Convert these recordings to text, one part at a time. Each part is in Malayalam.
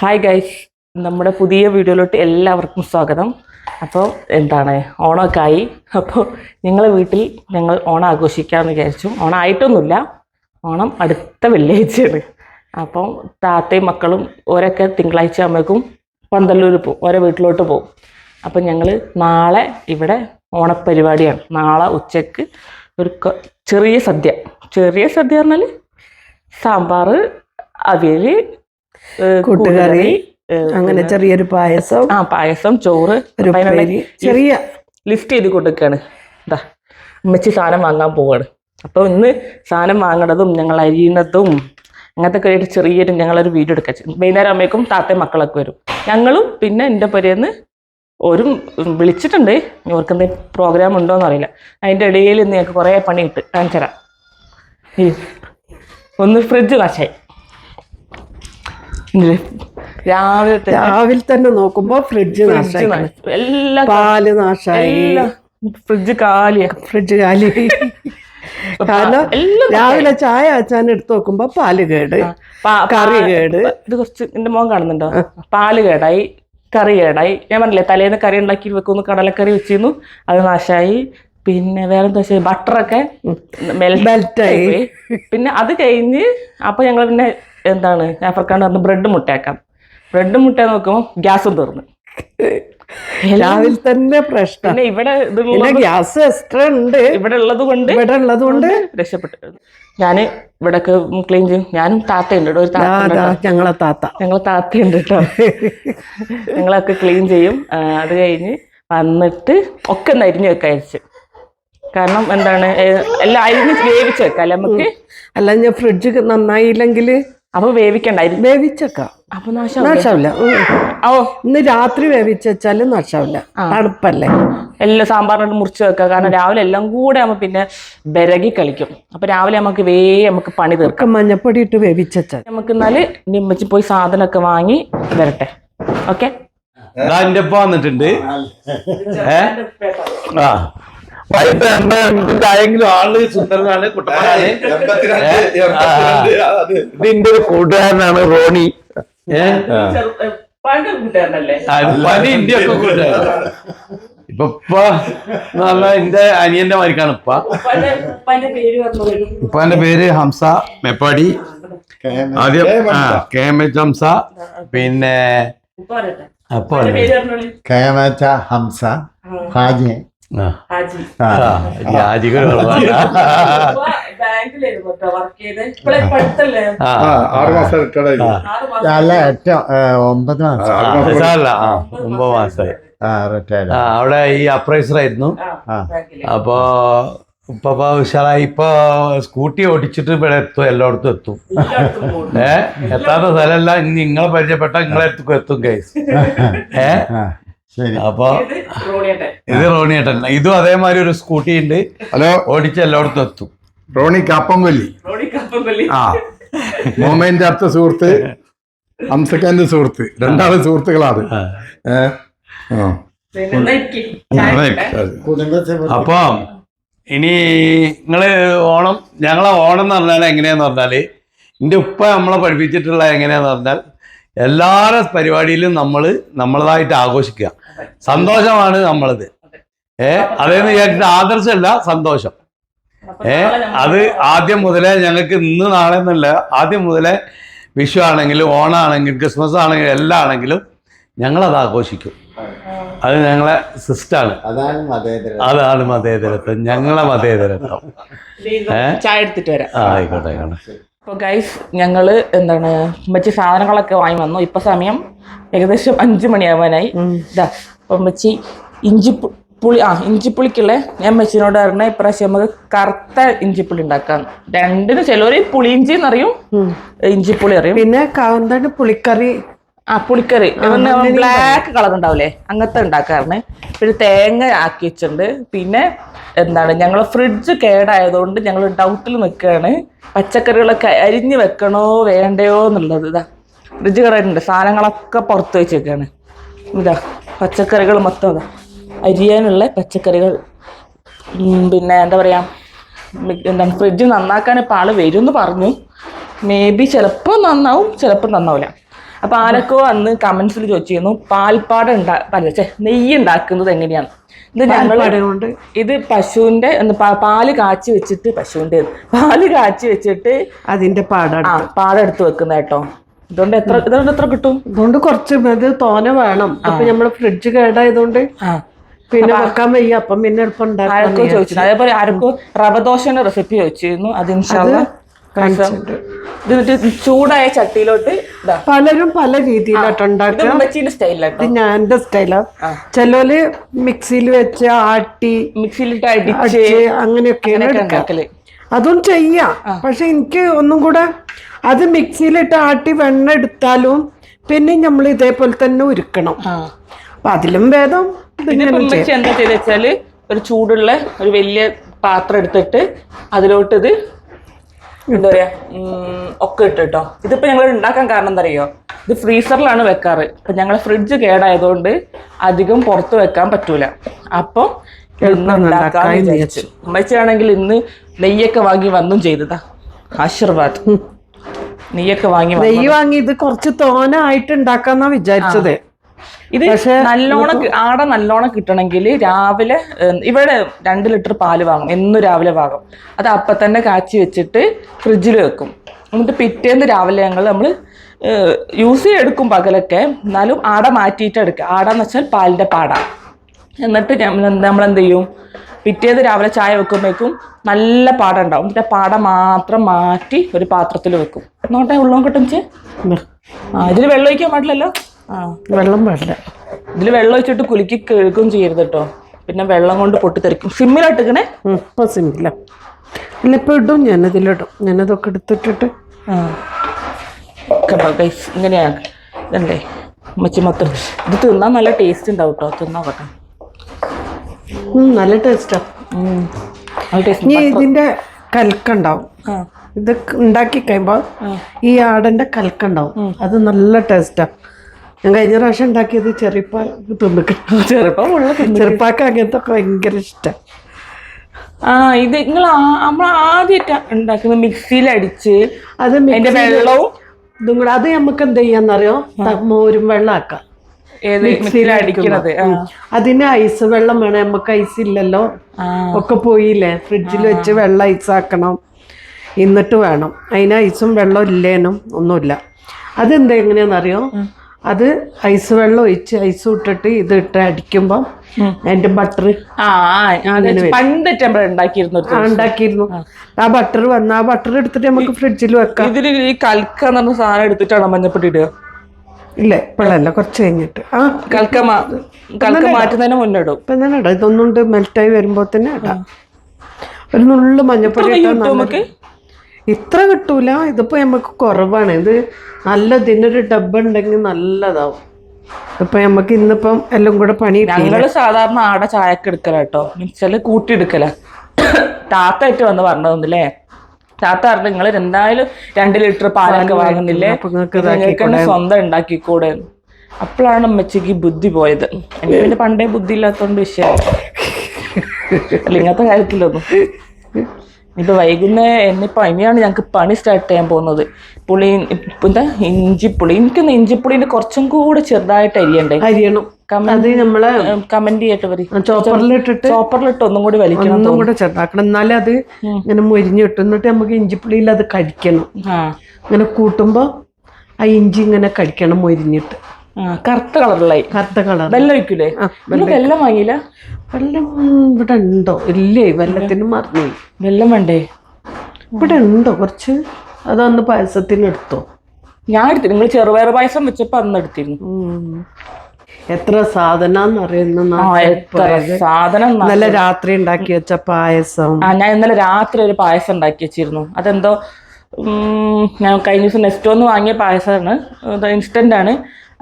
Hi guys. നമ്മുടെ പുതിയ വീഡിയോയിലോട്ട് എല്ലാവർക്കും സ്വാഗതം. അപ്പോൾ എന്താണ്? ഓണമൊക്കെ ആയി അപ്പോൾ ഞങ്ങളെ വീട്ടിൽ ഞങ്ങൾ ഓണം ആഘോഷിക്കാമെന്ന് വിചാരിച്ചു. ഓണം ആയിട്ടൊന്നുമില്ല ഓണം അടുത്ത വെള്ളിയാഴ്ചയാണ്. അപ്പം താത്തയും മക്കളും ഓരൊക്കെ തിങ്കളാഴ്ച ആകുമ്പോഴേക്കും പന്തല്ലൂർ പോകും. ഓരോ വീട്ടിലോട്ട് പോകും. അപ്പം ഞങ്ങൾ നാളെ ഇവിടെ ഓണപ്പരിപാടിയാണ് നാളെ ഉച്ചയ്ക്ക് ഒരു ചെറിയ സദ്യ. ചെറിയ സദ്യ പറഞ്ഞാൽ സാമ്പാർ അവിയൽ കൂട്ടുകറി അങ്ങനെ ചെറിയൊരു പായസം. ആ പായസം ചോറ്. ഒരു ചെറിയ ലിഫ്റ്റ് ചെയ്ത് കൊടുക്കുകയാണ് ഇതാ അമ്മച്ചി സാധനം വാങ്ങാൻ പോവാണ്. അപ്പോൾ ഇന്ന് സാധനം വാങ്ങണതും ഞങ്ങൾ അരിയണതും അങ്ങനത്തെ ഒക്കെ ആയിട്ട് ചെറിയൊരു ഞങ്ങളൊരു വീഡിയോ എടുക്കാൻ ചെ- വൈകുന്നേരം ആകുമ്പോഴേക്കും താത്തയും മക്കളൊക്കെ വരും. ഞങ്ങളും പിന്നെ എന്റെ പുരയെന്ന് ഒരു വിളിച്ചിട്ടുണ്ട്. ഇവർക്ക് എന്തെങ്കിലും പ്രോഗ്രാം ഉണ്ടോ എന്നറിയില്ല അതിന്റെ ഇടയിൽ ഇന്ന് ഞങ്ങൾക്ക് കുറേ പണി കാണിച്ചു തരാം ഒന്ന് ഫ്രിഡ്ജ് ഇതിൽ രാവിലെ രാവിലെ തന്നെ നോക്കുമ്പോ ഫ്രിഡ്ജ്. എല്ലാ പാൽ നാശായി. ഫ്രിഡ്ജ് കാലിയാ ഫ്രിഡ്ജ് കാലി കാരണം രാവിലെ ചായ അച്ചാൻ എടുത്തു നോക്കുമ്പോ പാൽ കേട്. കറി കേട്. ഇത് കുറച്ച് എന്റെ മോൻ കാണുന്നുണ്ടോ? പാൽ കേടായി കറി കേടായി. ഞാൻ പറഞ്ഞില്ലേ തലേന്ന് കറി ഉണ്ടാക്കി വെക്കുന്നു കടലക്കറി വെച്ചിരുന്നു അത് നാശായി. പിന്നെ വേറെ എന്താ വെച്ചാൽ ബട്ടറൊക്കെ ആയി. പിന്നെ അത് കഴിഞ്ഞ് അപ്പൊ ഞങ്ങൾ പിന്നെ എന്താണ്? ജാഫർഖാൻ പറഞ്ഞു ബ്രെഡ് മുട്ടയാക്കാം. ബ്രെഡ് മുട്ട നോക്കുമ്പോൾ ഗ്യാസും തീർന്നു. രാവിലെ തന്നെ പ്രശ്നം. പിന്നെ ഇവിടെ പിന്നെ ഗ്യാസ് എക്സ്ട്രാ ഉണ്ട്. ഇവിടെ ഉള്ളത് കൊണ്ട് ഇവിടെ ഉള്ളത് കൊണ്ട് രക്ഷപ്പെട്ടു ഞാൻ ഇവിടെ ക്ലീൻ ചെയ്യും. ഞാനും താത്തയുണ്ട്. ഒരു താത്ത ഞങ്ങളെ താത്ത. ഞങ്ങളെ താത്തയുണ്ട് കേട്ടോ. ഞങ്ങളൊക്കെ ക്ലീൻ ചെയ്യും. അത് കഴിഞ്ഞ് വന്നിട്ട് ഒക്കെ ഒന്ന് അരിഞ്ഞു വെക്കാൻ അരിച്ച് കാരണം എന്താണ് എല്ലാം അരിഞ്ഞ് വേവിച്ച് വെക്കാം അല്ലെ നമുക്ക് അല്ല ഞാൻ ഫ്രിഡ്ജ് നന്നായില്ലെങ്കിൽ അപ്പൊ വേവിക്കണ്ട. വേവിച്ചക്ക. അപ്പൊ നാശാവില്ല ഓ ഇന്ന് രാത്രി വേവിച്ചാലും വെച്ചാലും നാശാവില്ല തണുപ്പല്ലേ? എല്ലാം സാമ്പാറിനോട് മുറിച്ച് വെക്കുക കാരണം രാവിലെ എല്ലാം കൂടെ നമ്മ പിന്നെ ബരകി കളിക്കും. അപ്പൊ രാവിലെ നമുക്ക് വേ നമുക്ക് പണി തീർക്കാം. മഞ്ഞപ്പൊടി ഇട്ട് വേവിച്ചാൽ നമുക്ക് എന്നാൽ നിമ്മച്ചി പോയി സാധനമൊക്കെ വാങ്ങി വരട്ടെ. ഓക്കെ? എന്റെ വന്നിട്ടുണ്ട്. ഏ? ആ. വൈകിട്ട് എന്താ ആയെങ്കിലും ആൾ സുന്ദരനാണ്. ഇത് എന്റെ ഒരു കൂട്ടുകാരനാണ് റോണി. ഏ? ആ. കൂട്ടുകാരനല്ലേ? ആ, പനി എന്റെ ഒക്കെ കൂട്ടുകാരൻ. ഇപ്പൊ ഇപ്പൊ നല്ല എന്റെ അനിയന്റെ മാരിക്കാണ് ഇപ്പ പേര് പറഞ്ഞു ഇപ്പന്റെ പേര് ഹംസ മെപ്പാടി. ആദ്യം ആ കെ എം എച്ച് ഹംസ. പിന്നെ അപ്പൊ ഹംസ. ഹാജി ആ ഹാജി ആ. രാജികൾ ബാങ്കിലായിരുന്നു കേട്ടോ വർക്ക് ചെയ്ത് ഇപ്പോഴേ പഠിത്തല്ലേ? ആ. ആറ് മാസം റിട്ടയർഡ് ആയി. ആറ് മാസം. അല്ല എട്ട് ഒമ്പത് മാസം. ഒമ്പത് മാസമായി അവിടെ ഈ അപ്രൈസർ ആയിരുന്നു. അപ്പോ ഇപ്പൊ വിശാലായി ഉഷാറായി. ഇപ്പൊ സ്കൂട്ടി ഓടിച്ചിട്ട് ഇവിടെ എത്തും എല്ലായിടത്തും എത്തും. ഏഹ് എത്താത്ത സ്ഥലമല്ല ഇനി നിങ്ങളെ പരിചയപ്പെട്ട നിങ്ങളെ അടുത്തേക്കും എത്തും കേസ് ഏ? ആ. ശരി അപ്പൊ ഇത് റോണിയേട്ടൻ. ഇത് അതേമാതിരി ഒരു സ്കൂട്ടി ഉണ്ട് ഹലോ. ഓടിച്ച് എല്ലായിടത്തും എത്തും. റോണി കാപ്പംകൊല്ലി. ആ. മോമേന്റെ അടുത്ത സുഹൃത്ത് ഹംസക്കാന്റെ സുഹൃത്ത്. രണ്ടാൾ സുഹൃത്തുക്കളാണ്. അപ്പൊ ഇനി നിങ്ങൾ ഓണം ഞങ്ങളെ ഓണം എന്ന് പറഞ്ഞാൽ എങ്ങനെയാന്ന് പറഞ്ഞാൽ എന്റെ ഉപ്പ നമ്മളെ പഠിപ്പിച്ചിട്ടുള്ള എങ്ങനെയാന്ന് പറഞ്ഞാൽ എല്ലാ പരിപാടിയിലും നമ്മൾ നമ്മളതായിട്ട് ആഘോഷിക്കുക. സന്തോഷമാണ് നമ്മളത്. ഏ അതെന്ന് വിചാരിച്ചിട്ട് ആദർശമല്ല സന്തോഷം. ഏ അത് ആദ്യം മുതലേ ഞങ്ങൾക്ക് ഇന്ന് നാളെ എന്നല്ല ആദ്യം മുതലേ വിഷു ആണെങ്കിലും ഓണാണെങ്കിലും ക്രിസ്മസ് ആണെങ്കിലും എല്ലാം ആണെങ്കിലും ഞങ്ങളത് ആഘോഷിക്കും. അത് ഞങ്ങളെ സിസ്റ്റാണ്. അതാണ് മതേതര അതാണ് മതേതരത്വം. ഞങ്ങളെ മതേതരത്വം. ഏഹ് ചായ എടുത്തിട്ട് വരാം. ആയിക്കോട്ടെ ആയിക്കോട്ടെ. അപ്പോൾ ഗൈസ് ഞങ്ങൾ എന്താണ് ഉമ്മച്ചി സാധനങ്ങളൊക്കെ വാങ്ങി വന്നു. ഇപ്പൊ സമയം ഏകദേശം അഞ്ചു മണിയാവാനായി. ഇതാ ഉമ്മച്ചി ഇഞ്ചി പുളി ആ ഇഞ്ചിപ്പുളിക്കുള്ള ഞാൻ മെച്ചിനോട് പറഞ്ഞ ഇപ്രാവശ്യം നമുക്ക് കറുത്ത ഇഞ്ചിപ്പുളി ഉണ്ടാക്കാം. രണ്ടിന് ചിലവര് പുളിയിഞ്ചി എന്നറിയും ഇഞ്ചിപ്പുളി അറിയും. പിന്നെ ക- എന്താണ് പുളിക്കറി ആ പുളിക്കറി. ബ്ലാക്ക് കളർ ഉണ്ടാവില്ലേ അങ്ങനത്തെ ഉണ്ടാക്കാറുണ്ട് പിന്നെ തേങ്ങ ആക്കി വെച്ചിട്ടുണ്ട്. പിന്നെ എന്താണ് ഞങ്ങൾ ഫ്രിഡ്ജ് കേടായതുകൊണ്ട് ഞങ്ങൾ ഡൗട്ടിൽ നിൽക്കുകയാണ് പച്ചക്കറികളൊക്കെ അരിഞ്ഞ് വെക്കണോ വേണ്ടയോ എന്നുള്ളത്. ഇതാ ഫ്രിഡ്ജ് കേടായിട്ടുണ്ട് സാധനങ്ങളൊക്കെ പുറത്ത് വെച്ചേക്കാണ് ഇതാ പച്ചക്കറികൾ മൊത്തം ഇതാ. അരിയാനുള്ള പച്ചക്കറികൾ. പിന്നെ എന്താ പറയാ മി- എന്താണ് ഫ്രിഡ്ജ് നന്നാക്കാൻ ഇപ്പോൾ ആൾ വരും എന്ന് പറഞ്ഞു. മേ ബി ചിലപ്പോൾ നന്നാവും ചിലപ്പോൾ നന്നാവില്ല അപ്പൊ ആരൊക്കെ അന്ന് കമന്റ്സിൽ ചോദിച്ചിരുന്നു പാൽപ്പാട ഉണ്ടാ ഛെ, നെയ്യ് ഉണ്ടാക്കുന്നത് എങ്ങനെയാണ്? ഇത് ഞങ്ങൾ ഇത് പശുവിന്റെ പാൽ കാച്ചി വെച്ചിട്ട് പശുവിന്റെ പാൽ കാച്ചി വെച്ചിട്ട് അതിന്റെ പാടാണ്. ആ പാടെടുത്ത് വെക്കുന്ന കേട്ടോ. ഇതുകൊണ്ട് എത്ര ഇതുകൊണ്ട് എത്ര കിട്ടും? ഇതുകൊണ്ട് കുറച്ച് ഇത് തോനെ വേണം. അപ്പൊ നമ്മൾ ഫ്രിഡ്ജ് കേടായതുകൊണ്ട് പിന്നെ വെക്കാൻ വയ്യ. അപ്പം പിന്നെ എളുപ്പം ഉണ്ടാക്കും അതേപോലെ ആർക്കും റവദോശന്റെ റെസിപ്പി ചോദിച്ചിരുന്നു. അത് ഇൻഷാല്ല എന്നിട്ട് ചൂടായ ചട്ടിയിലോട്ട് പലരും പല രീതിയിലായിട്ട് ഉണ്ടാക്കി ഉണ്ടാക്കുക. ഞാൻ എന്റെ സ്റ്റൈലാ. ചിലര് മിക്സിയിൽ വെച്ച് ആട്ടി മിക്സിയിലിട്ട് അടിച്ച് അങ്ങനെയൊക്കെയാണ് അങ്ങനെയൊക്കെ അതും ചെയ്യാം. പക്ഷെ എനിക്ക് ഒന്നും കൂടെ അത് മിക്സിയിലിട്ട് ആട്ടി വെണ്ണ എടുത്താലും പിന്നെ നമ്മൾ ഇതേപോലെ തന്നെ ഉരുക്കണം. അപ്പൊ അതിലും ഭേദം എന്താ ചെയ്തെച്ചാൽ ഒരു ചൂടുള്ള ഒരു വലിയ പാത്രം എടുത്തിട്ട് അതിലോട്ട് ഇത് എന്താ പറയാ? ഒക്കെ ഇട്ട് കേട്ടോ ഇതിപ്പോ ഞങ്ങൾ ഉണ്ടാക്കാൻ കാരണം എന്താ അറിയോ ഇത് ഫ്രീസറിലാണ് വെക്കാറ്. ഇപ്പൊ ഞങ്ങൾ ഫ്രിഡ്ജ് കേടായതുകൊണ്ട് അധികം പുറത്ത് വെക്കാൻ പറ്റൂല. അപ്പൊ ഇന്ന് ഉണ്ടാക്കാന്ന് വിചാരിച്ചു. ഉമ്മച്ചിയാണെങ്കിൽ ഇന്ന് നെയ്യൊക്കെ വാങ്ങി വന്നും ചെയ്തതാ. ആശീർവാദ്. നെയ്യൊക്കെ വാങ്ങി നെയ്യ് വാങ്ങി ഇത് കുറച്ച് തോനായിട്ട് ഉണ്ടാക്കാന്നാ വിചാരിച്ചത്. ഇത് നല്ലോണം ആടെ നല്ലോണം കിട്ടണമെങ്കിൽ രാവിലെ ഇവിടെ രണ്ട് ലിറ്റർ പാൽ വാങ്ങും. എന്നും രാവിലെ വാങ്ങും. അത് അപ്പം തന്നെ കാച്ചി വെച്ചിട്ട് ഫ്രിഡ്ജിൽ വെക്കും. എന്നിട്ട് പിറ്റേന്ന് രാവിലെ ഞങ്ങൾ നമ്മൾ യൂസ് ചെയ്തെടുക്കും പകലൊക്കെ. എന്നാലും ആട മാറ്റിയിട്ട് എടുക്കുക. ആടാന്ന് വെച്ചാൽ പാലിന്റെ പാട. എന്നിട്ട് നമ്മൾ എന്ത് ചെയ്യും? പിറ്റേന്ന് രാവിലെ ചായ വെക്കുമ്പോഴേക്കും നല്ല പാട ഉണ്ടാവും എന്നിട്ട് ആ പാട മാത്രം മാറ്റി ഒരു പാത്രത്തിൽ വെക്കും. നോട്ടെ ഉള്ളോ കിട്ടും ചേ ആ ഇതിൽ വെള്ളം ഒഴിക്കാൻ പാടില്ലല്ലോ? വെള്ളം പാടില്ല. ഇതിൽ വെള്ളം ഒഴിച്ചിട്ട് കുലുക്കി കേൾക്കുകയും ചെയ്യരുത് കേട്ടോ പിന്നെ വെള്ളം കൊണ്ട് പൊട്ടിത്തെറിക്കും. സിമ്മിലിട്ടിക്കണേ ഇപ്പൊ സിമ്മില്ല ഇല്ല ഇപ്പൊ ഇടും ഞാനതിലിടും. ഞാനതൊക്കെ എടുത്തിട്ടിട്ട്. ഗൈസ് ഇങ്ങനെയാണ് മൊത്തം. ഇത് തിന്നാൻ നല്ല ടേസ്റ്റ് ഉണ്ടാവും കേട്ടോ തിന്നാ കേട്ടോ നല്ല ടേസ്റ്റാ. നല്ല ടേസ്റ്റ് കൽക്കുണ്ടാവും ആ. ഇത് ഉണ്ടാക്കി കഴിയുമ്പോൾ ഈ ആടന്റെ കൽക്കുണ്ടാവും അത് നല്ല ടേസ്റ്റാ ഞാൻ കഴിഞ്ഞ പ്രാവശ്യം ഉണ്ടാക്കിയത് ചെറുപ്പാക്ക് തിന്നിക്കണം ചെറുപ്പം ചെറുപ്പാക്ക് അങ്ങനത്തെ ഒക്കെ ഭയങ്കര ഇഷ്ടം. ആ ഇത് നിങ്ങൾ നമ്മൾ ആദ്യമായിട്ട് ഉണ്ടാക്കുന്നത് മിക്സിയിൽ അടിച്ച് അത് അതിന്റെ വെള്ളവും ഇതും കൂടെ അത് നമുക്ക് എന്ത് ചെയ്യാന്നറിയോ? മോരും വെള്ളം ആക്കാം ഏത് മിക്സിയിൽ അടിക്കണത്. അതിന് ഐസ് വെള്ളം വേണം നമുക്ക് ഐസ് ഇല്ലല്ലോ. ഒക്കെ പോയില്ലേ? ഫ്രിഡ്ജിൽ വെച്ച് വെള്ളം ഐസ് ആക്കണം. എന്നിട്ട് വേണം. അതിന് ഐസും വെള്ളം ഇല്ലേനും ഒന്നുമില്ല. അതെന്താ എങ്ങനെയാണെന്നറിയോ അത് ഐസ് വെള്ളം ഒഴിച്ച് ഐസ് ഇട്ടിട്ട് ഇത് ഇട്ട് അടിക്കുമ്പോൾ അതിന്റെ ബട്ടർ പണ്ട് നമ്മൾ ഉണ്ടാക്കിയിരുന്നു ആ ബട്ടർ വന്ന ആ ബട്ടർ എടുത്തിട്ട് നമുക്ക് ഫ്രിഡ്ജിൽ വെക്കാം. ഇതിൽ ഈ കൽക്ക എന്ന് പറഞ്ഞ സാധനം എടുത്തിട്ടാണ് മഞ്ഞപ്പൊടി ഇടുക ഇല്ല ഇപ്പോഴല്ല കുറച്ച് കഴിഞ്ഞിട്ട്. ആ കൽക്ക കൽക്ക മാറ്റുന്നതിന് മുന്നേ ഇടും. ഇപ്പം തന്നെ ഇടാം. ഇതൊന്നും മെൽറ്റായി വരുമ്പോൾ തന്നെ ഇടാം. ഒരു നുള്ളു മഞ്ഞപ്പൊടി ഇട്ടാൽ നമുക്ക് ഇത്ര കിട്ടൂല. ഇതിപ്പോൾ നമുക്ക് കുറവാണ്. ഇത് നല്ല ഇതിനൊരു ഡബ്ബ ഉണ്ടെങ്കിൽ നല്ലതാവും. ഇപ്പൊ നമുക്ക് ഇന്നിപ്പം എല്ലാം കൂടെ പണി ഞങ്ങൾ സാധാരണ ആടെ ചായക്ക് എടുക്കല കേട്ടോ മിക്സറിൽ കൂട്ടി എടുക്കല. താത്തായിട്ട് വന്ന് പറഞ്ഞതൊന്നുമില്ലേ താത്ത പറഞ്ഞു നിങ്ങൾ എന്തായാലും രണ്ട് ലിറ്റർ പാലൊക്കെ വാങ്ങുന്നില്ലേ? നിങ്ങൾക്ക് സ്വന്തം ഉണ്ടാക്കിക്കൂടെ? അപ്പോഴാണ് അമ്മച്ചിക്ക് ബുദ്ധി പോയത്. എനിക്ക് പിന്നെ പണ്ടേ ബുദ്ധി ഇല്ലാത്തോണ്ട് വിഷയമാണ് അല്ല ഇങ്ങനത്തെ കാര്യത്തിലൊന്നും. ഇപ്പൊ വൈകുന്നേരം എന്നിപ്പോൾ ഇനിയാണ് ഞങ്ങൾക്ക് പണി സ്റ്റാർട്ട് ചെയ്യാൻ പോകുന്നത്. പുളി എന്താ ഇഞ്ചിപ്പുളി. എനിക്കൊന്ന് ഇഞ്ചിപ്പുളീന്റെ കുറച്ചും കൂടെ ചെറുതായിട്ട് അരിയണ്ടേ? അരിയണം. അത് നമ്മൾ കമന്റ് ചെയ്യട്ടെ വരി ചോപ്പറിലിട്ടിട്ട് ചോപ്പറിലിട്ട് ഒന്നും കൂടി വലിക്കണം ഒന്നും കൂടെ ചെറുതാക്കണം. എന്നാലേ അത് ഇങ്ങനെ മൊരിഞ്ഞ് കിട്ടും. എന്നിട്ട് നമുക്ക് ഇഞ്ചിപ്പുളിയിൽ അത് കടിക്കണം. ആ. ഇങ്ങനെ കൂട്ടുമ്പോ ആ ഇഞ്ചി ഇങ്ങനെ കടിക്കണം മൊരിഞ്ഞിട്ട്. കറുത്ത കളറിലായി. കറുത്ത കളർ വെള്ളം ഒഴിക്കൂലേ? വെള്ളം വാങ്ങിയില്ല? വെള്ളം ഇവിടെ ഉണ്ടോ? ഇല്ലേ വെള്ളത്തിന് മറന്നു വെള്ളം വേണ്ടേ? ഇവിടെ ഉണ്ടോ? കുറച്ച് അതന്ന് പായസത്തിന് എടുത്തോ? ഞാൻ എടുത്തു നിങ്ങൾ ചെറുപയർ പായസം വെച്ചപ്പോ അന്ന് എടുത്തിരുന്നു. എത്ര സാധനം സാധനം നല്ല ഇന്നലെ രാത്രി ഉണ്ടാക്കി വെച്ച പായസം. ആ ഞാൻ ഇന്നലെ രാത്രി ഒരു പായസം ഉണ്ടാക്കി വെച്ചിരുന്നു. അതെന്തോ ഞാൻ കഴിഞ്ഞ ദിവസം നെസ്റ്റോ എന്ന് വാങ്ങിയ പായസമാണ്. ഇൻസ്റ്റന്റ് ആണ്.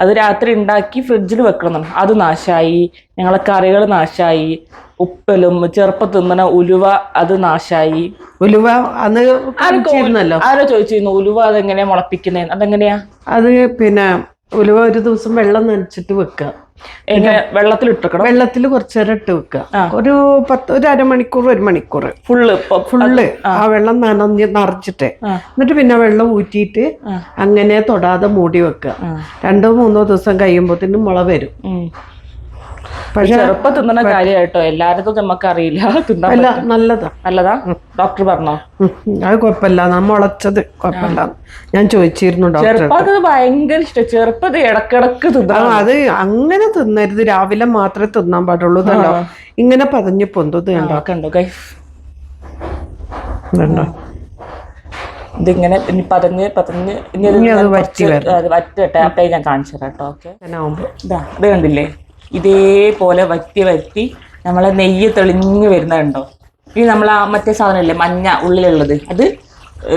അത് രാത്രി ഉണ്ടാക്കി ഫ്രിഡ്ജിൽ വെക്കണം. അത് നാശമായി ഞങ്ങളെ കറികൾ നാശമായി ഉപ്പലും ചെറുപ്പം തിന്നണ ഉലുവ അത് നാശായി. ഉലുവ അന്ന് കഴിച്ചിരുന്നല്ലോ? ആരോ ചോദിച്ചിരുന്നു ഉലുവ അതെങ്ങനെയാ മുളപ്പിക്കുന്നത് അതെങ്ങനെയാ? അത് പിന്നെ ഉലുവ ഒരു ദിവസം വെള്ളം നനച്ചിട്ട് വെക്കുക വെള്ളത്തിലിട്ടിക്കണം വെള്ളത്തിൽ കുറച്ച് നേരം ഇട്ട് വെക്കുക. ഒരു പത്ത് ഒരു അരമണിക്കൂർ ഒരു മണിക്കൂർ. Full full. ആ. വെള്ളം നനഞ്ഞ് നിറച്ചിട്ട്. എന്നിട്ട് പിന്നെ വെള്ളം ഊറ്റിയിട്ട് അങ്ങനെ തൊടാതെ മൂടി വെക്കുക. രണ്ടോ മൂന്നോ ദിവസം കഴിയുമ്പോഴത്തേനും മുള വരും. ചെറുപ്പം തിന്നണ കാര്യമായിട്ടോ എല്ലാരും നമുക്ക് അറിയില്ല തിന്നാൻ. നല്ലതാ. നല്ലതാ? ഡോക്ടർ പറഞ്ഞോ? അത് കുഴപ്പമില്ല. നമ്മ മുളച്ചത് കുഴപ്പമില്ല. ഞാൻ ചോദിച്ചിരുന്നു ഡോക്ടർ ഭയങ്കര ഇഷ്ടം. ചെറുപ്പത് ഇടക്കിടക്ക് തിന്നാ അത് അങ്ങനെ തിന്നരുത്. രാവിലെ മാത്രമേ തിന്നാൻ പാടുള്ളൂ ഇതല്ലോ ഇങ്ങനെ പതഞ്ഞ് പൊന്തത് കണ്ടോ? കണ്ടോ കണ്ടോ ഇതിങ്ങനെ ഇനി പതഞ്ഞ് പതഞ്ഞ് ഇനി അത് വറ്റി വറ്റട്ടെ അപ്പേ ഞാൻ കാണിച്ചു തരാം കേട്ടോ. ഓക്കെ? ഇതാ ഇത് കണ്ടില്ലേ? ഇതേപോലെ വറ്റി വറ്റി നമ്മളെ നെയ്യ് തെളിഞ്ഞ് വരുന്നുണ്ടോ ഇനി നമ്മൾ ആ മറ്റേ സാധനമല്ലേ മഞ്ഞ ഉള്ളിലുള്ളത്. അത്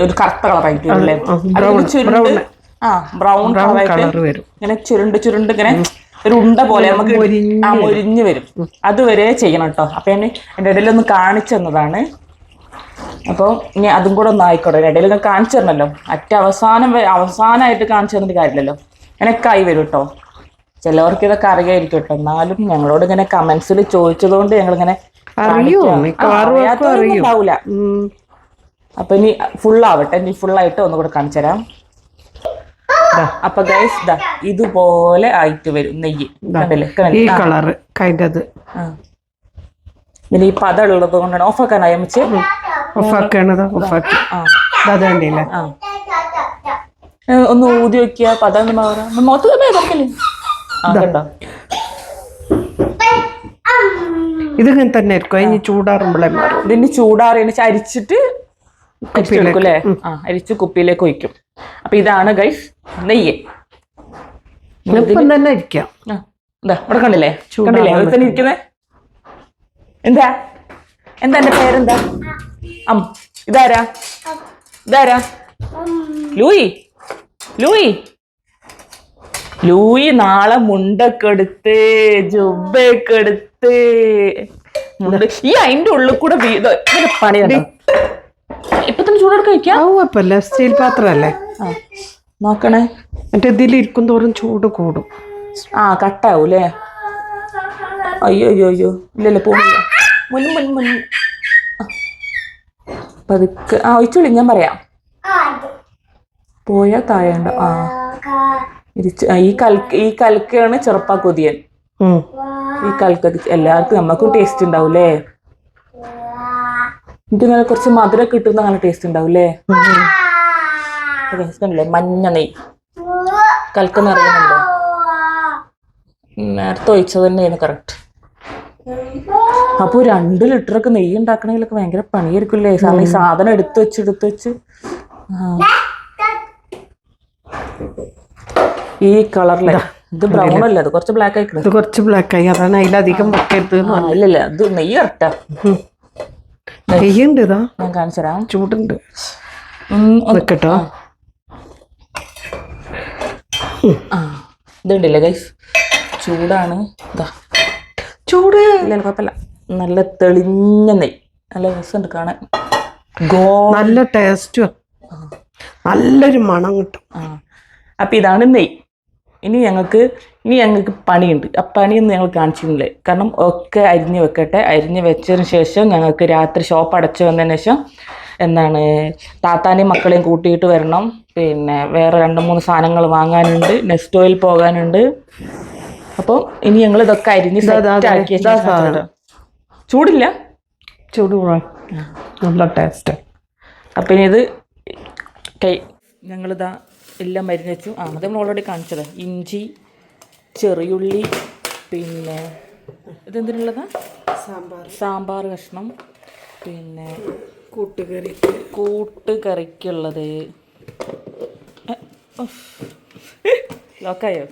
ഒരു കറുത്ത കളറായിട്ട് വരില്ലേ അതിങ്ങനെ ചുരുണ്ട്. ആ ബ്രൗൺ കളറായിട്ട് ഇങ്ങനെ ചുരുണ്ട് ചുരുണ്ട് ഇങ്ങനെ ഒരു ഉണ്ട പോലെ നമുക്ക് ആ മൊരിഞ്ഞ് വരും. അതുവരെ ചെയ്യണം കേട്ടോ. അപ്പൊ ഞാൻ എന്റെ ഇടയിൽ ഒന്ന് കാണിച്ചു തന്നതാണ്. അപ്പോൾ ഇനി അതും കൂടെ ഒന്ന് ആയിക്കോട്ടെ. ഇടയിൽ ഞാൻ കാണിച്ചു തരണല്ലോ അറ്റ അവസാനം അവസാനമായിട്ട് കാണിച്ചു തന്നിട്ട് കാര്യമില്ലല്ലോ. എനക്കായി വരും കേട്ടോ. ചിലവർക്ക് ഇതൊക്കെ അറിയായിരിക്കും കേട്ടോ. എന്നാലും ഞങ്ങളോട് ഇങ്ങനെ കമന്റ്സിൽ ചോദിച്ചതുകൊണ്ട് ഞങ്ങളിങ്ങനെ അറിയോ? ഉണ്ടാവൂല. അപ്പൊ ഇനി ഫുൾ ആവട്ടെ. ഇനി ഫുൾ ആയിട്ട് ഒന്നുകൂടെ കാണിച്ചു തരാം. അപ്പൊ ഗൈസ് ദാ ഇതുപോലെ ആയിട്ട് വരും നെയ്യ്. ഈ കളറ് കൈന്റെത്. പിന്നെ ഈ പദം ഉള്ളത് കൊണ്ടാണ് ഓഫ് ആക്കാൻ അയമിച്ച് ഒഫാക്കി ആ. അത് കണ്ടില്ലേ? ആ. ഏ, ഒന്ന് ഊതി വെക്കുക എന്ന് മാറാം. മുഖത്ത് നോക്കല്ലേ ആ കണ്ടോ ഇത് ഇങ്ങനെ തന്നെ ആയിരിക്കും. അതിന് ചൂടാറുമ്പോഴേ മാറും. ഇതിന് ചൂടാറിയതിന് അരിച്ചിട്ട് അരിച്ചെടുക്കും അല്ലേ ആ അരിച്ച് കുപ്പിയിലേക്ക് ഒഴിക്കും. അപ്പൊ ഇതാണ് ഗൈസ് നെയ്യ്. ഇപ്പം തന്നെ ഇരിക്കാം. കണ്ടില്ലേ? കണ്ടില്ലേ? ഇവിടെ തന്നെ ഇരിക്കുന്നേ? എന്താ? എന്താ എന്റെ പേരെന്താ? അം ഇതാരാ? ഇതാരാ? ലൂയി? ലൂയി? ലൂയി നാളെ മുണ്ടൊക്കെ എടുത്ത് ജുബൊക്കെ എടുത്ത്. മുണ്ട്. ഈ അതിന്റെ ഉള്ളിൽ കൂടെ ഇപ്പൊ തന്നെ ചൂടെടുക്കാൻ കഴിക്കാം? സ്റ്റീൽ പാത്രമല്ലേ ആ നോക്കണേ. മറ്റേ ഇതിലിരിക്കും തോറും ചൂട് കൂടും. ആ കട്ടാവും അല്ലേ അയ്യോ അയ്യോ അയ്യോ. ഇല്ലല്ലേ പോകില്ല മുൻ മുൻ മുൻ. ആ. പതുക്കെ. ആ ഒഴിച്ചോളി ഞാൻ പറയാം. പോയാ താഴേണ്ട ആ ആ, ഈ കൽക്ക് ഈ കൽക്കയാണ് ചെറുപ്പാ കൊതിയൻ ഈ കൽക്ക എല്ലാവർക്കും നമുക്കും ടേസ്റ്റ് ഉണ്ടാവൂലേ എനിക്ക് നല്ല കുറച്ച് മധുരം കിട്ടുന്ന നല്ല ടേസ്റ്റ് ഉണ്ടാവൂലേ ടേസ്റ്റ് ഉണ്ടല്ലേ? മഞ്ഞ നെയ്. കൽക്കെന്ന് അറിയുന്നുണ്ടോ നേരത്തെ ഒഴിച്ചത് തന്നെയാണ് കറക്റ്റ് അപ്പോൾ രണ്ട് ലിറ്ററൊക്കെ നെയ്യ് ഉണ്ടാക്കണമെങ്കിലൊക്കെ ഭയങ്കര പണിയായിരിക്കും അല്ലേ ഈ സാധനം എടുത്തു വെച്ച് എടുത്തു വെച്ച്. ആ. ഈ കളറിലെ. ഇത് ബ്രൗൺ അല്ല? അത് കുറച്ച് ബ്ലാക്ക് ആയി ഇത് കുറച്ച് ബ്ലാക്ക് ആയി. അതാണ് അതിലധികം വെക്കരുത് ഇല്ലല്ല ഇത് നെയ്യ് കറക്റ്റാ നെയ്യുണ്ട് ഇതാ. ഞാൻ കാണിച്ചു തരാം ചൂടുണ്ട് നിക്കട്ടോ ആ. ഇതുണ്ടല്ലേ ഗൈസ് ചൂടാണ്. ഇതാ ചൂട്. ഇല്ല കുഴപ്പമില്ല. നല്ല തെളിഞ്ഞ നെയ് നല്ല രസമുണ്ട് കാണാൻ. ഗോ നല്ല ടേസ്റ്റും നല്ലൊരു മണം കിട്ടും. ആ. അപ്പം ഇതാണ് നെയ് ഇനി ഞങ്ങൾക്ക് ഇനി ഞങ്ങൾക്ക് പണിയുണ്ട്. ആ പണിയൊന്നും ഞങ്ങൾ കാണിച്ചിരുന്നില്ലേ കാരണം ഒക്കെ അരിഞ്ഞ് വെക്കട്ടെ. അരിഞ്ഞ് വെച്ചതിന് ശേഷം ഞങ്ങൾക്ക് രാത്രി ഷോപ്പ് അടച്ചു വന്നതിന് ശേഷം എന്താണ് താത്താനെയും മക്കളെയും കൂട്ടിയിട്ട് വരണം. പിന്നെ വേറെ രണ്ട് മൂന്ന് സാധനങ്ങൾ വാങ്ങാനുണ്ട്. നെക്സ്റ്റ് ഓയിൽ പോകാനുണ്ട്. അപ്പോൾ ഇനി ഞങ്ങൾ ഇതൊക്കെ അരിഞ്ഞ്. ചൂടില്ല? ചൂട് നല്ല ടേസ്റ്റ് അപ്പം ഇനി ഇത് കൈ ഞങ്ങളിതാ എല്ലാം മരുന്ന് വെച്ചു ആ അത് നമ്മൾ ഓൾറെഡി കാണിച്ചത്. ഇഞ്ചി ചെറിയുള്ളി പിന്നെ ഇതെന്തിനുള്ളതാ? സാമ്പാർ. സാമ്പാർ കഷ്ണം പിന്നെ കൂട്ടുകറി കൂട്ടുകറിക്കുള്ളത്. ലോക്കായോ?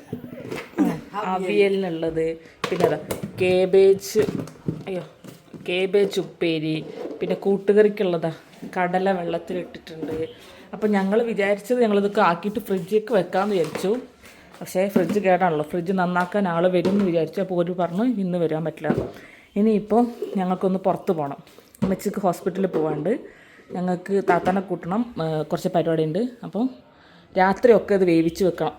അവിയലിനുള്ളത്. പിന്നെ അതാ കേബേജ് അയ്യോ കേബേജ് ഉപ്പേരി പിന്നെ കൂട്ടുകറിക്കുള്ളതാ. കടല വെള്ളത്തിലിട്ടിട്ടുണ്ട്. അപ്പം ഞങ്ങൾ വിചാരിച്ചത് ഞങ്ങളിതൊക്കെ ആക്കിയിട്ട് ഫ്രിഡ്ജിലേക്ക് വെക്കാമെന്ന് വിചാരിച്ചു. പക്ഷേ ഫ്രിഡ്ജ് കേടാണല്ലോ. ഫ്രിഡ്ജ് നന്നാക്കാൻ ആൾ വരും എന്ന് വിചാരിച്ചു. അപ്പോൾ ഒരു പറഞ്ഞു ഇന്ന് വരാൻ പറ്റില്ല. ഇനിയിപ്പോൾ ഞങ്ങൾക്കൊന്ന് പുറത്ത് പോകണം അമ്മച്ചിക്ക് ഹോസ്പിറ്റലിൽ പോകാണ്ട് ഞങ്ങൾക്ക് താത്താനെ കൂട്ടണം. കുറച്ച് പരിപാടിയുണ്ട്. അപ്പോൾ രാത്രിയൊക്കെ ഇത് വേവിച്ച് വെക്കണം.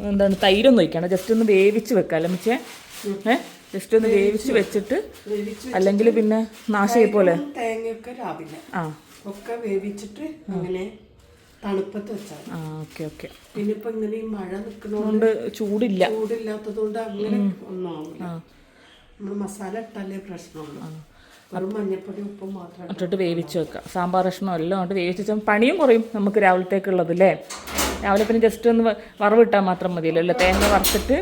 എന്താണ് തൈരൊന്നും ഒഴിക്കണം ജസ്റ്റ് ഒന്ന് വേവിച്ച് വെക്കാം അല്ല മിച്ചേ ഏ ജസ്റ്റ് ഒന്ന് വേവിച്ച് വെച്ചിട്ട് അല്ലെങ്കിൽ പിന്നെ നാശമായി പോലെ. തേങ്ങയൊക്കെ രാവിലെ ആ. ഒക്കെ വേവിച്ചിട്ട് അങ്ങനെ തണുപ്പത്ത് വെച്ചാൽ. ആ ഓക്കെ ഓക്കെ. പിന്നെ ഇപ്പൊ ഇങ്ങനെ ഈ മഴ നിൽക്കുന്നതുകൊണ്ട് ചൂടില്ല. ചൂടില്ലാത്തത് കൊണ്ട് അങ്ങനെ ഒന്നും ആവില്ല നമ്മൾ മസാല ഇട്ടാലേ പ്രശ്നമുള്ളൂ. മഞ്ഞപ്പൊടി ഉപ്പും മാത്രം ഇട്ടിട്ട് വേവിച്ച് വെക്കാം. സാമ്പാർ കഷ്ണം എല്ലാം ഉണ്ട് വേവിച്ച് വെച്ചാൽ പണിയും കുറയും നമുക്ക് രാവിലത്തേക്കുള്ളത് അല്ലേ? രാവിലെ പിന്നെ ജസ്റ്റ് ഒന്ന് വറവിട്ടാൽ മാത്രം മതിയല്ലോ അല്ലേ? തേങ്ങ വറുത്തിട്ട്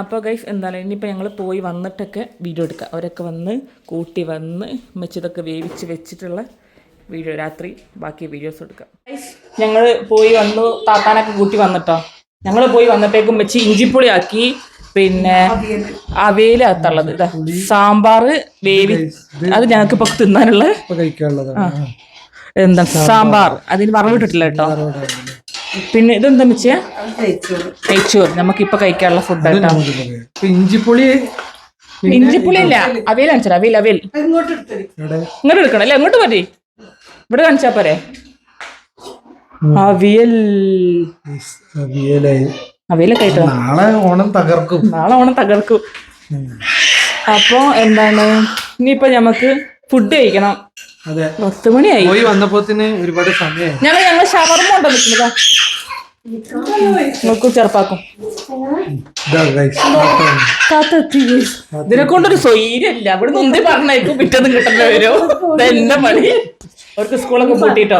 അപ്പോൾ ഗൈസ് എന്താണ്? ഇനിയിപ്പോൾ ഞങ്ങൾ പോയി വന്നിട്ടൊക്കെ വീഡിയോ എടുക്കാം. അവരൊക്കെ വന്ന് കൂട്ടി വന്ന് മെച്ചതൊക്കെ വേവിച്ച് വെച്ചിട്ടുള്ള വീഡിയോ രാത്രി ബാക്കി വീഡിയോസ് എടുക്കാം. ഞങ്ങൾ പോയി വന്നു. താത്താനൊക്കെ കൂട്ടി വന്നിട്ടോ? ഞങ്ങൾ പോയി വന്നപ്പോഴേക്കും വെച്ച് ഇഞ്ചിപ്പൊടി ആക്കി പിന്നെ അവയിലകത്തുള്ളത് ഇതാ സാമ്പാർ വേവി. അത് ഞങ്ങൾക്ക് ഇപ്പൊ തിന്നാനുള്ള. എന്താ സാമ്പാർ. അതിന് വറവിട്ടിട്ടില്ല കേട്ടോ. പിന്നെ ഇതെന്താ വെച്ചാ നമുക്ക് നമുക്കിപ്പൊ കഴിക്കാനുള്ള ഫുഡ് കേട്ടോ ഇഞ്ചിപ്പുളി ഇഞ്ചിപ്പുളി ഇല്ല. അവയിൽ കാണിച്ചാൽ അവയിൽ അവയിൽ. ഇങ്ങോട്ട് എടുക്കണം അല്ലേ? അങ്ങോട്ട് മതി ഇവിടെ കാണിച്ചാ പോരെ. അവിയൽ. അവിയലൊക്കെ ആയിട്ടോ? നാളെ ഓണം തകർക്കും. നാളെ ഓണം തകർക്കും. അപ്പൊ എന്താണ്? ഇനിയിപ്പൊ ഞമ്മക്ക് ഫുഡ് കഴിക്കണം. പത്ത് മണിയായി. പോയി വന്നപ്പോത്തിന് ഒരുപാട് സമയം ഞങ്ങൾ ഞങ്ങൾ ഷവർമ ഉണ്ടോ നിൽക്കുന്നതാ? നോക്കൂ ചെറുപ്പാക്കും. guys. ഇതിനെ കൊണ്ടൊരു സ്വൈര്യല്ല ഇവിടെ നിന്ന് പറഞ്ഞേക്കും പിറ്റേന്ന് കിട്ടുന്ന വരും. എന്റെ പണി. അവർക്ക് സ്കൂളൊക്കെ പൂട്ടിട്ടോ?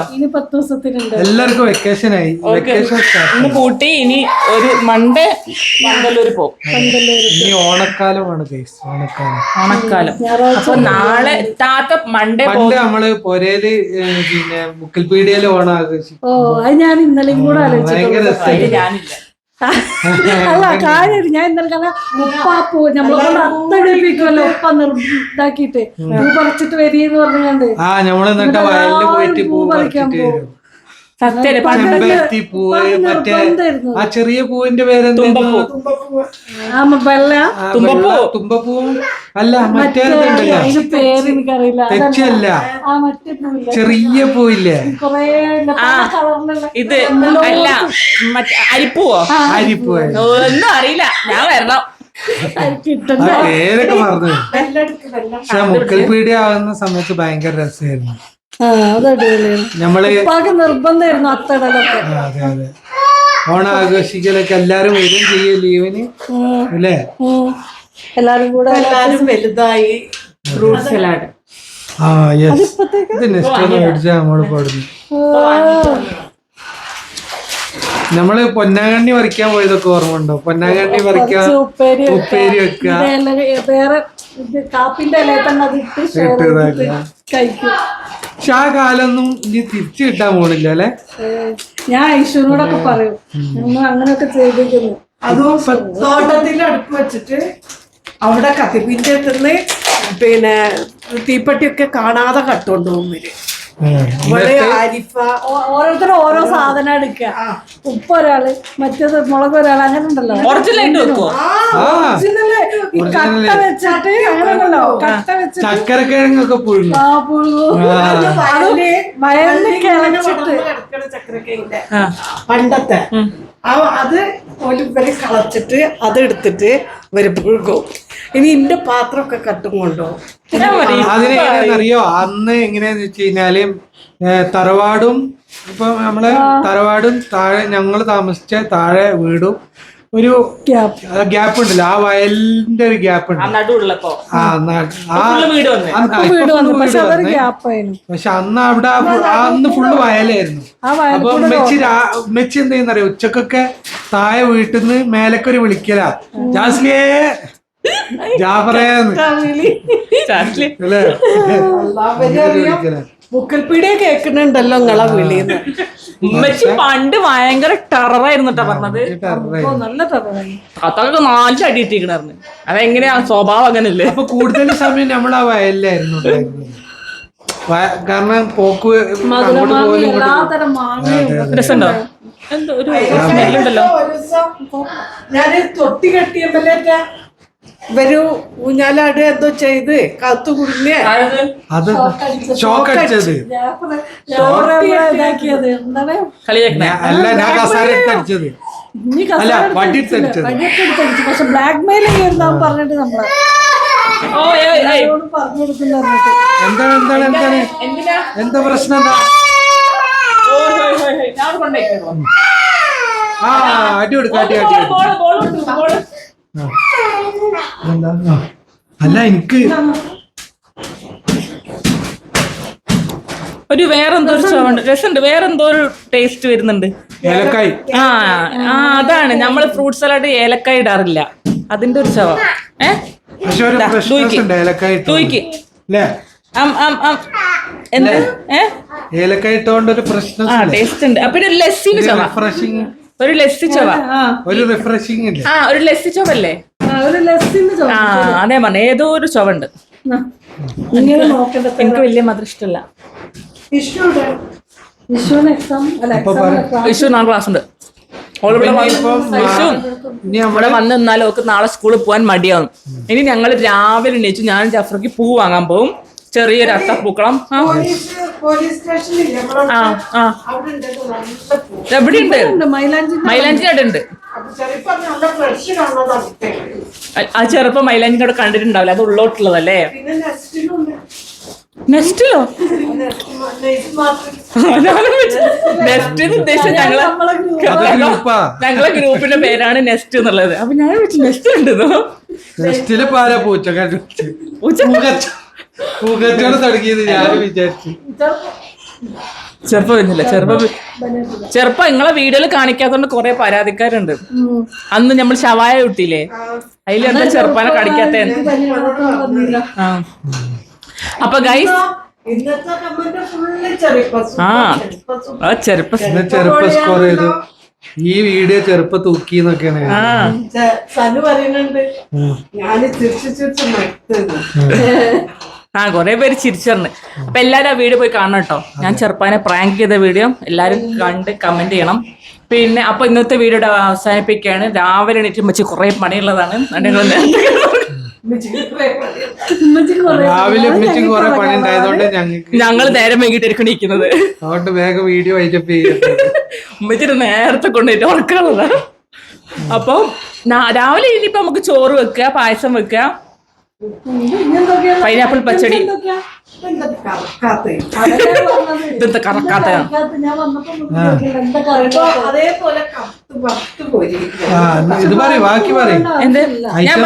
എല്ലാവർക്കും വെക്കേഷൻ ആയി. വെക്കേഷൻ ഇന്ന് പൂട്ടി ഇനി ഒരു മൺഡേ മംഗലൂര് പോകും. ഇനി ഓണക്കാലമാണ് ഗൈസ് ഓണക്കാലം. ഓണക്കാലം. അപ്പൊ നാളെ താത്ത മൺഡേ പണ്ട് നമ്മൾ പൊരേൽ പിന്നെ മുക്കൽ പീടിയയിൽ ഓണം ആഘോഷിക്കും ഓ അത് ഞാൻ ഇന്നലെയും കൂടെ ആലോചിച്ചു ഭയങ്കര ഞാനില്ല. അല്ല കാര്യം ഞാൻ ഇന്നലെ കാരണം ഉപ്പാപ്പൂ നമ്മളെ അത്തടിപ്പിക്കുമല്ലോ ഉപ്പ ഇതാക്കിയിട്ട്. പൂ പറിച്ചിട്ട് വരിയെന്ന് പറഞ്ഞുകൊണ്ട് ആ നമ്മൾ എന്നിട്ട് പോയിട്ട് പൂ പറിക്കാൻ പോകും. വരും സത്യം പണ്ട് ചെമ്പരത്തി പൂവ് മറ്റേ നിർബന്ധമായിരുന്നു. ആ ചെറിയ പൂവിന്റെ വെള്ള. ആ, തുമ്പപ്പൂ. അല്ല അതിന്റെ പേര് എനിക്കറിയില്ല. തെച്ചല്ല. ആ മറ്റേ പൂവില്ല? ചെറിയ പൂവില്ലേ? കൊറേ കളറിലുള്ള ഇത് അല്ല മറ്റേ അരിപ്പൂവോ? അരിപ്പൂ ഒന്നും അറിയില്ല. ഞാൻ വരണം. കിട്ടുന്ന പേരൊക്കെ മറന്നു. വെള്ളം. പക്ഷെ മുക്കൽ പീടിയ ആകുന്ന സമയത്ത് ഭയങ്കര രസമായിരുന്നു. അത് അടിപൊളിയാണ് നമ്മൾ ഉപ്പാക്ക് നിർബന്ധമായിരുന്നു അത്തടലൊക്കെ. അതെ അതെ. ഓണം ആഘോഷിക്കലൊക്കെ എല്ലാരും വരും ചെയ്യും ലീവിന് അല്ലേ. എല്ലാരും കൂടെ എല്ലാരും വലുതായി ഫ്രൂട്ട് സലാഡ്. ആ യെസ് ഇത് നെക്സ്റ്റ് ഒന്ന് മേടിച്ചാ നമ്മൾ പാടുന്നു നമ്മൾ പൊന്നാങ്കണ്ണി പറിക്കാൻ പോയതൊക്കെ ഓർമ്മ ഉണ്ടോ പൊന്നാങ്കണ്ണി പറിക്കാൻ ഉപ്പേരി വെക്കുക. ഉപ്പേരി വെക്കുക വേറെ ഇത് കാപ്പിന്റെ ഇലയിൽ തന്നെ അത് ഇട്ട് share ഇട്ട് ചെയ്തിട്ട് കഴിക്കും. പക്ഷെ ആ കാലൊന്നും ഇനി തിരിച്ചു കിട്ടാൻ പോണില്ല അല്ലെ? ഞാൻ ഐശ്വര്യനോടൊക്കെ പറയും. ഞങ്ങൾ അങ്ങനെയൊക്കെ ചെയ്തിരിക്കുന്നു. അതും തോട്ടത്തിൽ അടുപ്പ് വെച്ചിട്ട് അവിടെ കത്തിപ്പിന്റെ അടുത്തുനിന്ന് പിന്നെ തീപ്പെട്ടിയൊക്കെ കാണാതെ കട്ടുകൊണ്ട് പോകും ഇവർ ഓരോരുത്തരും ഓരോ സാധനം എടുക്കുക. ഉപ്പ് ഒരാൾ മറ്റേത് മുളക് ഒരാൾ അങ്ങനെ ഉണ്ടല്ലോ. കട്ട വെച്ചിട്ട് അങ്ങനെയല്ലോ കട്ട വെച്ചിട്ട്. ചക്കരക്കിഴങ്ങൊക്കെ പുഴുങ്ങും. ആ പുഴുങ്ങും. വയലിൽ കിളച്ചിട്ട് പണ്ടത്തെ. ആ അത് ഒരു കളച്ചിട്ട് അത് എടുത്തിട്ട് ഇവർ പുഴുകും ഇനി എന്റെ പാത്രമൊക്കെ കട്ടും കൊണ്ടുപോകും അതിനെങ്ങനെയാണെന്നറിയോ അന്ന് എങ്ങനെയാന്ന് വെച്ച് കഴിഞ്ഞാൽ തറവാടും ഇപ്പൊ നമ്മളെ തറവാടും താഴെ ഞങ്ങൾ താമസിച്ച താഴെ വീടും ഒരു ഗ്യാപ്പ് ഗ്യാപ്പ് ഉണ്ടല്ലോ. ആ വയലിന്റെ ഒരു ഗ്യാപ്പ് ഉണ്ട്. പക്ഷെ അന്ന് അവിടെ അന്ന് ഫുള്ള് വയലായിരുന്നു. ആ വയൽ അപ്പൊ മെച്ചി മെച്ചി എന്ത് ചെയ്യുന്നറിയോ? ഉച്ചക്കൊക്കെ താഴെ വീട്ടിൽ നിന്ന് മേലക്കൊരു വിളിക്കലാ. ജാസ്ലിയേ ജാഫറേ ചാറ്റിൽ. അല്ലേ വിളിക്കലാ. മുക്കൽപ്പീടിയെ കേൾക്കുന്നുണ്ടല്ലോ നിങ്ങളെ വിളിന്ന്. ഉമ്മച്ചി പണ്ട് ഭയങ്കര ടെററായിരുന്നു കേട്ടോ പറഞ്ഞത്. ഓ നല്ല തറവായി അതൊക്കെ നാല് അടി ഇട്ടിരിക്കണായിരുന്നു അതെങ്ങനെയാ? സ്വഭാവം അങ്ങനല്ലേ? അപ്പൊ കൂടുതൽ സമയം നമ്മൾ ആ വയലിലായിരുന്നു ഉണ്ടായിരുന്നത്. വയ- കാരണം പോക്ക് അങ്ങോട്ട് മധുരമാങ്ങ പോലും ഇങ്ങോട്ട് എല്ലാതരം മാങ്ങയും രസമുണ്ടോ? എന്തോ ഒരു സ്മെല്ലുണ്ടല്ലോ. ഒരു ദിവസം ഞാൻ തൊട്ടി കെട്ടിയപ്പോഴേറ്റ ഇവർ ഊഞ്ഞാലാട് എന്തോ ചെയ്ത് കത്തു കുടുങ്ങിയ അത് ഷോക്ക് അടിച്ചത് അല്ല ഞാൻ കസാര അടിച്ചത് അല്ല, വടിയെടുത്ത് അടിച്ചത്. പക്ഷെ ബ്ലാക്ക് മെയിൽ ചെയ്യുന്ന പറഞ്ഞിട്ട് നമ്മൾ എന്താണ് എന്താണ് എന്താണ് എന്തിനാ എന്താ പ്രശ്നം എന്താ ആ അടി കൊടുക്ക അടി അടി അല്ല എനിക്ക് ഒരു വേറെന്തോ ഒരു ചുവണ്ട്. രസമുണ്ട്. വേറെന്തോ ഒരു ടേസ്റ്റ് വരുന്നുണ്ട്. ഏലക്കായി. ആ ആ അതാണ്. നമ്മൾ ഫ്രൂട്ട് സലാഡ് ഏലക്കായ ഇടാറില്ല. അതിന്റെ ഒരു ചവ. ഏലക്കായ ഇട്ടോണ്ട്. തൂയിക്ക്. അം, അം, അം. എന്ത്? ഏ? ഏലക്കായി ഒരു പ്രശ്നം ആ ടേസ്റ്റ് ഉണ്ട്. അപ്പൊ ഒരു ലസ്സിന് ചവ. ഒരു ലസ്സി ചവ ആ. ഒരു റിഫ്രഷിംഗ് ആ ഒരു ലസ്സി ചൊവ അല്ലേ ഒരു ലെസ്സിന് ആ അതെ പറഞ്ഞു ഏതോ ഒരു ചൊവ ഉണ്ട് ഇങ്ങനെ നോക്കണ്ട എനിക്ക് വലിയ മധുരം ഇഷ്ടമല്ല. വിഷു നാളെ ക്ലാസ് ഉണ്ട്. ഇവിടെ വന്ന് നിന്നാലും ഒക്കെ നാളെ സ്കൂളിൽ പോകാൻ മടിയാവും. ഇനി ഞങ്ങൾ രാവിലെ എണീച്ചു ഞാൻ ജഫ്രക്ക് പൂ വാങ്ങാൻ പോകും ചെറിയൊരു അത്തപ്പൂക്കളം എവിടെയുണ്ട് പോലീസ് പോലീസ് സ്റ്റേഷനിൽ ആ ആ. അവിടെ ഉണ്ടല്ലോ നല്ല പൂ. എവിടെ ഉണ്ട് മൈലാഞ്ചി മൈലാഞ്ചിന്റെ അവിടെ. ഉണ്ട് അപ്പൊ നല്ല ഫ്രഷ് കാണുന്നതാണ് ആ ചെറുപ്പം മൈലാഞ്ചി അവിടെ കണ്ടിട്ടുണ്ടാവില്ല. അത് ഉള്ളോട്ടുള്ളതല്ലേ? പിന്നെ നെസ്റ്റ് നെക്സ്റ്റ് ഉദ്ദേശിച്ച ഞങ്ങളെ ഗ്രൂപ്പിന്റെ പേരാണ് നെസ്റ്റ് എന്നുള്ളത്. അപ്പൊ ഞാൻ വെച്ച് നെസ്റ്റ് ഉണ്ടെന്നോ ടെസ്റ്റിൽ പാല പൂച്ച തുടങ്ങിയത് ഞാൻ വിചാരിച്ചു. ചെറുപ്പം വരുന്നില്ല ചെറുപ്പം ചെറുപ്പം നിങ്ങളെ വീഡിയോയിൽ കാണിക്കാത്തോണ്ട് കൊറേ പരാതിക്കാരുണ്ട്. അന്ന് നമ്മൾ ശവായ കിട്ടിയില്ലേ അതിലെന്താ ചെറുപ്പാനെ കടിക്കാത്ത? ആ. അപ്പൊ ഗൈസ് ആ ചെറുപ്പ ചെറുപ്പ സ്കോർ ചെയ്തു. ഈ വീഡിയോ ചെറുപ്പ തൂക്കി എന്നൊക്കെയാണ് സനു പറയുന്നുണ്ട് ഞാൻ തിരിച്ചു തിരിച്ച് മടുത്തത് ആ കുറെ പേര് ചിരിച്ചറിഞ്ഞ്. അപ്പൊ എല്ലാരും ആ വീഡിയോ പോയി കാണണം കേട്ടോ ഞാൻ ചെറുപ്പാനെ പ്രാങ്ക് ചെയ്ത വീഡിയോ എല്ലാരും കണ്ട് കമന്റ് ചെയ്യണം. പിന്നെ അപ്പൊ ഇന്നത്തെ വീഡിയോ അവസാനിപ്പിക്കുകയാണ്. രാവിലെ എണീറ്റ് വെച്ച് കുറെ പണിയുള്ളതാണ്. ഉമ്മച്ചിക്ക് രാവിലെ ഉമ്മച്ചും കുറെ പണി ഉണ്ടായതുകൊണ്ട് ഞങ്ങൾക്ക് ഞങ്ങൾ നേരം വൈകിട്ടായിരിക്കും ഇരിക്കുന്നത് അതുകൊണ്ട് വേഗം വീഡിയോ ചെയ്യും ഉമ്മച്ചിട്ട് നേരത്തെ കൊണ്ടുപോയിട്ട് ഉറക്കാനുള്ളതാണ് അപ്പം നാ- രാവിലെ ഇനിയിപ്പോ നമുക്ക് ചോറ് വെക്കുക പായസം വെക്കുക? പൈനാപ്പിൾ പച്ചടി. ഇതെന്താ കറക്കാത്ത അപ്പൊ ഇത് പറയും ബാക്കി പറയും ഞാൻ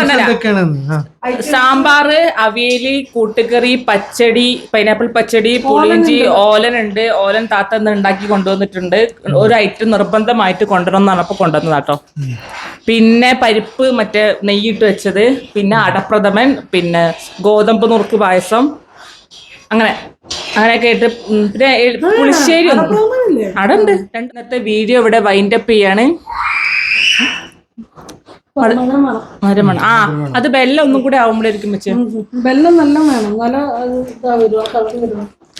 സാമ്പാറ് അവിയൽ കൂട്ടുകറി പച്ചടി പൈനാപ്പിൾ പച്ചടി പുളിയിഞ്ചി ഓലൻ ഉണ്ട് ഓലൻ താത്ത ഇന്ന് ഉണ്ടാക്കി കൊണ്ടുവന്നിട്ടുണ്ട്. ഒരു ഐറ്റം നിർബന്ധമായിട്ട് കൊണ്ടുവരണം പറഞ്ഞപ്പോൾ കൊണ്ടുവന്നതാട്ടോ പിന്നെ പരിപ്പ് മറ്റേ നെയ്യിട്ട് വെച്ചത്. പിന്നെ അടപ്രഥമൻ പിന്നെ ഗോതമ്പ് നുറുക്ക് പായസം. അങ്ങനെ അങ്ങനെയൊക്കെ ആയിട്ട് ഉം, പിന്നെ പുളിശ്ശേരി ഉണ്ട് രണ്ടത്തെ വീഡിയോ ഇവിടെ വൈൻഡ് അപ്പ് ചെയ്യാണ് മരമാണ് ആ അത് ബെല്ലം ഒന്നും കൂടെ ആവുമ്പോഴായിരിക്കും വെച്ച്. വെള്ളം നല്ല വേണം.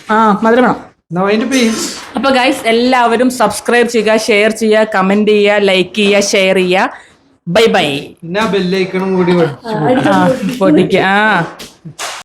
ആ മധുരം വേണം. അപ്പൊ ഗൈസ് എല്ലാവരും സബ്സ്ക്രൈബ് ചെയ്യുക ഷെയർ ചെയ്യുക കമന്റ് ചെയ്യുക ലൈക്ക് ചെയ്യുക ഷെയർ ചെയ്യുക. ബൈ ബൈ ആ ആ ആ.